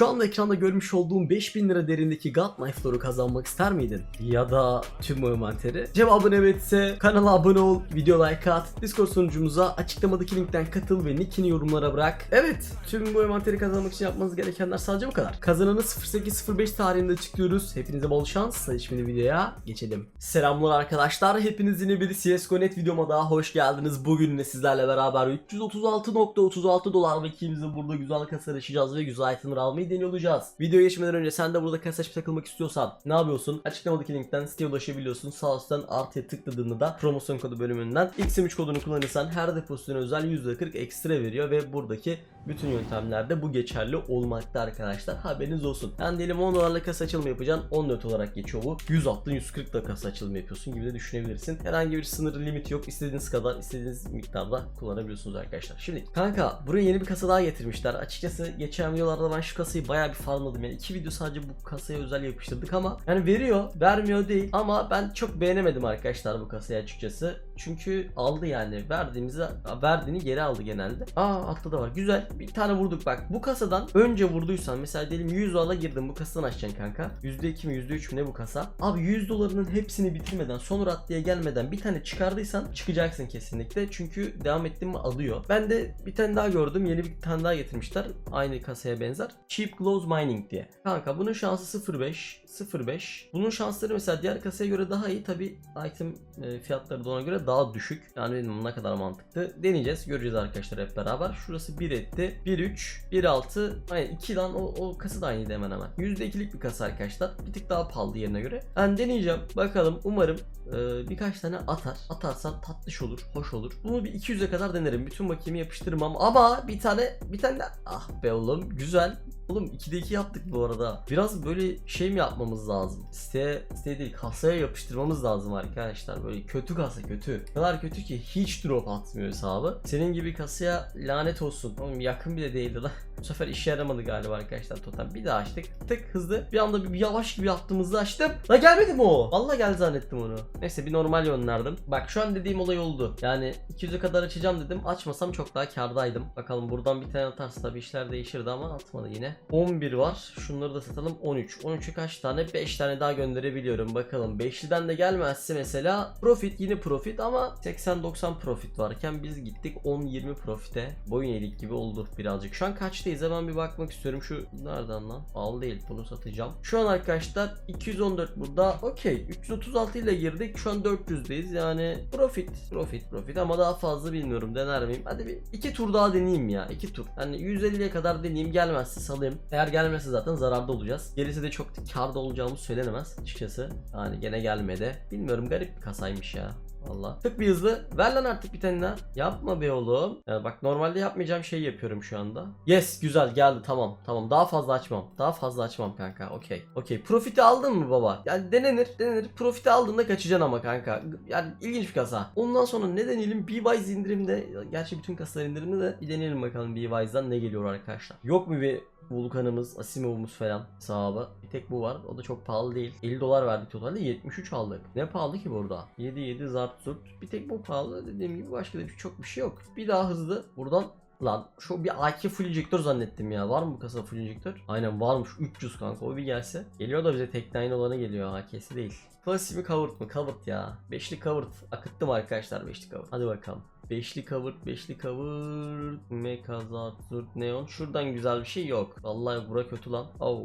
Şu anda ekranda görmüş olduğum 5000 lira derindeki God Knife Lore'u kazanmak ister miydin? Ya da tüm envanteri? Cevabın evetse kanala abone ol, video like at, Discord sunucumuza açıklamadaki linkten katıl ve nickini yorumlara bırak. Evet, tüm bu envanteri kazanmak için yapmanız gerekenler sadece bu kadar. Kazananı 0805 tarihinde açıklıyoruz. Hepinize bol şans. Hadi şimdi videoya geçelim. Selamlar arkadaşlar. Hepiniz yine bir CSGO.net videoma daha hoş geldiniz. Bugün de sizlerle beraber 336.36 dolar vakimizde burada güzel kasa açacağız ve güzel itemler almayı deniyor olacağız. Videoya geçmeden önce sen de burada kasa açıp takılmak istiyorsan ne yapıyorsun? Açıklamadaki linkten siteye ulaşabiliyorsun. Sağ üstten artıya tıkladığında da promosyon kodu bölümünden XM3 kodunu kullanırsan her deposuna özel %40 ekstra veriyor ve buradaki bütün yöntemlerde bu geçerli olmakta arkadaşlar. Haberiniz olsun. Yani diyelim 10 dolarla kasa açılımı yapacaksın. 14 olarak geçiyor bu. 100 attın 140 da kasa açılımı yapıyorsun gibi de düşünebilirsin. Herhangi bir sınırı limit yok. İstediğiniz kadar istediğiniz miktarda kullanabiliyorsunuz arkadaşlar. Şimdi kanka buraya yeni bir kasa daha getirmişler. Açıkçası geçen videolarda ben şu kasayı bayağı bir farmladım. Yani iki video sadece bu kasaya özel yapıştırdık ama yani veriyor vermiyor değil ama ben çok beğenemedim arkadaşlar bu kasayı açıkçası. Çünkü aldı yani verdiğimizi verdiğini geri aldı genelde. Aa altta da var. Güzel. Bir tane vurduk bak. Bu kasadan önce vurduysan mesela diyelim 100 dolarla girdim bu kasadan açacaksın kanka. %2 mi %3 mü ne bu kasa? Abi 100 dolarının hepsini bitirmeden son raddeye gelmeden bir tane çıkardıysan çıkacaksın kesinlikle. Çünkü devam ettin mi alıyor. Ben de bir tane daha gördüm. Yeni bir tane daha getirmişler. Aynı kasaya benzer. Cheap Glows Mining diye. Kanka bunun şansı 0.5 0.5. Bunun şansları mesela diğer kasaya göre daha iyi. Tabi item e, fiyatları da ona göre daha düşük. Yani benim ne kadar mantıklı. Deneyeceğiz. Göreceğiz arkadaşlar hep beraber. Şurası 1 etti. 1.3, 1.6. Aynen 2 lan o, o kasa da aynıydı hemen hemen. %2'lik bir kasa arkadaşlar. Bir tık daha pahalı yerine göre. Ben deneyeceğim. Bakalım umarım e, birkaç tane atar. Atarsan tatlış olur, hoş olur. Bunu bir 200'e kadar denerim. Bütün bakiyemi yapıştırmam ama bir tane bir tane de ah be oğlum güzel. Oğlum 2'de 2 yaptık bu arada. Biraz böyle şey mi yapmamız lazım? Siteye, siteye değil kasaya yapıştırmamız lazım arkadaşlar. Böyle kötü kasa kötü. O kadar kötü ki hiç drop atmıyor hesabı. Senin gibi kasaya lanet olsun. Oğlum yakın bile değildi lan. Bu sefer işe yaramadı galiba arkadaşlar totem. Bir daha açtık. Tık hızlı. Bir anda bir, yavaş gibi yaptığımızda açtım. La gelmedi mi o? Vallahi geldi zannettim onu. Neyse bir normal yönlerdim. Bak şu an dediğim olay oldu. Yani 200'e kadar açacağım dedim. Açmasam çok daha kardaydım. Bakalım buradan bir tane atarsa tabii işler değişirdi ama atmadı yine. 11 var. Şunları da satalım 13. 13'ü kaç tane? 5 tane daha gönderebiliyorum. Bakalım 5'liden de gelmezse mesela profit yine profit ama 80-90 profit varken biz gittik 10-20 profite. Boyun eğdik gibi oldu birazcık. Şu an kaçtayız? Hemen bir bakmak istiyorum. Şu nereden lan? Al değil. Bunu satacağım. Şu an arkadaşlar 214 burada. Okey. 336 ile girdik. Şu an 400'deyiz. Yani profit. Profit. Profit ama daha fazla bilmiyorum. Dener miyim? Hadi bir iki tur daha deneyeyim ya. iki tur. Hani 150'ye kadar deneyeyim. Gelmezse salayım. Eğer gelmezse zaten zararda olacağız. Gerisi de çok karda olacağımız söylenemez açıkçası. Yani gene gelmedi. Bilmiyorum garip bir kasaymış ya. Valla. Tık bir hızlı. Ver lan artık bir tane daha. Yapma be oğlum. Yani bak normalde yapmayacağım şeyi yapıyorum şu anda. Yes güzel geldi tamam. Tamam daha fazla açmam. Daha fazla açmam kanka. Okey. Okey. Profiti aldın mı baba? Yani denenir. Denenir. Profiti aldığında kaçacaksın ama kanka. Yani ilginç bir kasa. Ondan sonra ne deneyelim? B-Wise indirimde. Gerçi bütün kasalar indirimde de bir deneyelim bakalım B-Wise'dan ne geliyor arkadaşlar. Yok mu bir Vulkanımız, Asimov'umuz falan sahibi. Bir tek bu var. O da çok pahalı değil. 50 dolar verdik totalde 73 aldık. Ne pahalı ki burada? 7 7 zart zurt. Bir tek bu pahalı. Dediğim gibi başka da bir çok bir şey yok. Bir daha hızlı buradan Lan şu bir AK full injektör zannettim ya. Var mı bu kasa full injektör? Aynen varmış 300 kanka o bir gelse. Geliyor da bize tek nine olanı geliyor AK'si değil. Pasif mi covered mı? Covered ya. Beşli covered. Akıttım arkadaşlar beşli covered. Hadi bakalım. Beşli covered, beşli covered, Mecha Zart, Neon. Şuradan güzel bir şey yok. Vallahi bura kötü lan. Oo,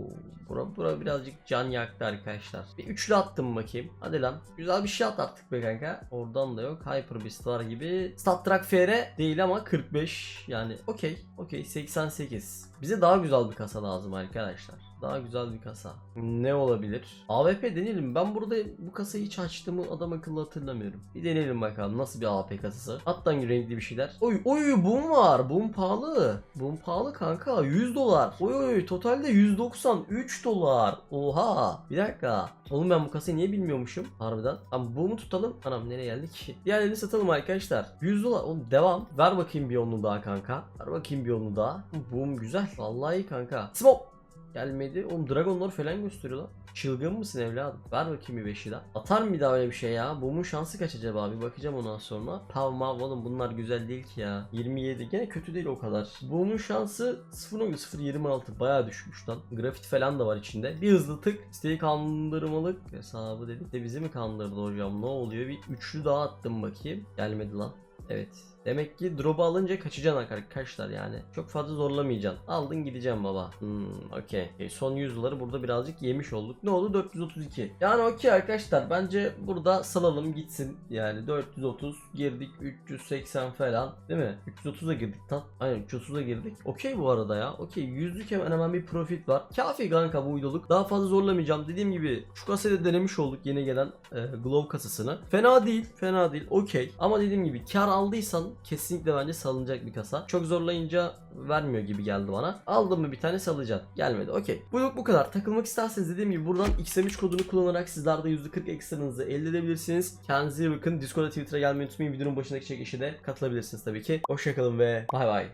bura, bura birazcık can yaktı arkadaşlar. Bir üçlü attım bakayım. Hadi lan. Güzel bir şey at artık be kanka. Oradan da yok. Hyper Beast var gibi. Stat Track FR değil ama 45. Yani okey. Okey 88. Bize daha güzel bir kasa lazım arkadaşlar. Daha güzel bir kasa. Ne olabilir? AWP deneyelim. Ben burada bu kasayı hiç açtığımı adam akıllı hatırlamıyorum. Bir deneyelim bakalım nasıl bir AWP kasası. Hatta renkli bir şeyler. Oy oy boom var. Boom pahalı. Boom pahalı kanka. 100 dolar. Oy oy totalde 193 dolar. Oha. Bir dakika. Oğlum ben bu kasayı niye bilmiyormuşum harbiden. Ama boom'u tutalım. Anam nereye geldik? Diğerlerini satalım arkadaşlar. 100 dolar. Oğlum devam. Ver bakayım bir onlu daha kanka. Ver bakayım bir onlu daha. Boom güzel. Vallahi kanka. Smoke. Gelmedi. Oğlum Dragonlar falan gösteriyor lan. Çılgın mısın evladım? Ver bakayım bir beşi daha. Atar mı bir daha öyle bir şey ya? Boom'un şansı kaç acaba? Bir bakacağım ondan sonra. Pav mav oğlum bunlar güzel değil ki ya. 27 gene kötü değil o kadar. Boom'un şansı 0.026 bayağı düşmüş lan. Grafit falan da var içinde. Bir hızlı tık. Siteyi kandırmalık hesabı dedik de bizi mi kandırdı hocam? Ne oluyor? Bir üçlü daha attım bakayım. Gelmedi lan. Evet. Demek ki drop'u alınca kaçacaksın arkadaşlar yani. Çok fazla zorlamayacaksın. Aldın gideceğim baba. Hmm, okey. Okay, Son 100 doları burada birazcık yemiş olduk. Ne oldu? 432. Yani okey arkadaşlar. Bence burada salalım gitsin. Yani 430 girdik. 380 falan. Değil mi? 330'a girdik tam. Aynen 330'a girdik. Okey bu arada ya. Okey. Yüzlük hemen hemen bir profit var. Kafi kanka bu videoluk. Daha fazla zorlamayacağım. Dediğim gibi şu kasayı denemiş olduk yeni gelen e, Glove kasasını. Fena değil. Fena değil. Okey. Ama dediğim gibi kar aldıysan kesinlikle bence salınacak bir kasa. Çok zorlayınca vermiyor gibi geldi bana. Aldım mı bir tane salacaksın. Gelmedi. Okey. Bu bu kadar. Takılmak isterseniz dediğim gibi buradan XM3 kodunu kullanarak sizler de %40 ekstranızı elde edebilirsiniz. Kendinize iyi bakın. Discord'a Twitter'a gelmeyi unutmayın. Videonun başındaki çekişe de katılabilirsiniz tabii ki. Hoşçakalın ve bay bay.